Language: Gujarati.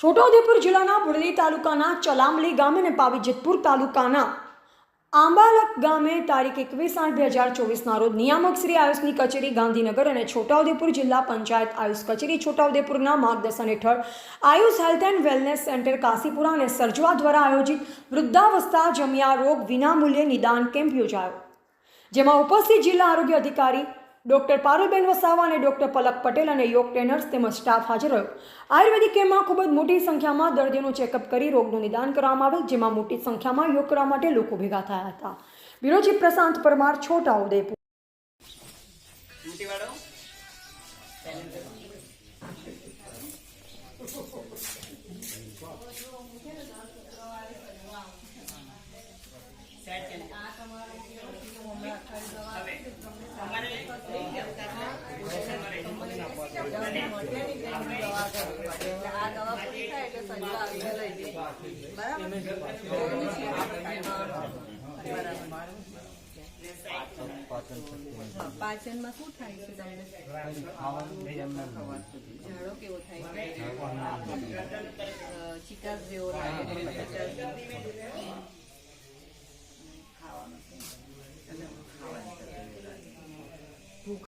છોટાઉદેપુર જિલ્લાના બુડલી તાલુકાના ચલામલી ગામે અને પાવીજેતપુર તાલુકાના આંબાલક ગામે તારીખ એકવીસ આઠ બે હજાર ચોવીસના રોજ નિયામક શ્રી આયુષની કચેરી ગાંધીનગર અને છોટાઉદેપુર જિલ્લા પંચાયત આયુષ કચેરી છોટાઉદેપુરના માર્ગદર્શન હેઠળ Ayush health and wellness centre Kashipura અને સરજવા દ્વારા આયોજિત વૃદ્ધાવસ્થા જમ્યા રોગ વિનામૂલ્યે નિદાન કેમ્પ યોજાયો. જેમાં ઉપસ્થિત જિલ્લા આરોગ્ય અધિકારી ડોક્ટર પારુલબેન વસાવા અને ડોક્ટર પલક પટેલ અને યોગ ટ્રેનર્સ તેમજ સ્ટાફ હાજર રહ્યો. આયુર્વેદિક કેમ્પમાં ખૂબ જ મોટી સંખ્યામાં દર્દીઓનું ચેકઅપ કરી રોગનું નિદાન કરવામાં આવેલ જેમાં મોટી સંખ્યામાં યોગ કરવા માટે લોકો ભેગા થયા હતા. વિરોજી પ્રશાંત પરમાર છોટા ઉદયપુર. સેટ કરી. હવે તમારે પાચનમાં શું થાય છે તમને? ઝાડો કેવો થાય? ચિકાસ જેવો લાગે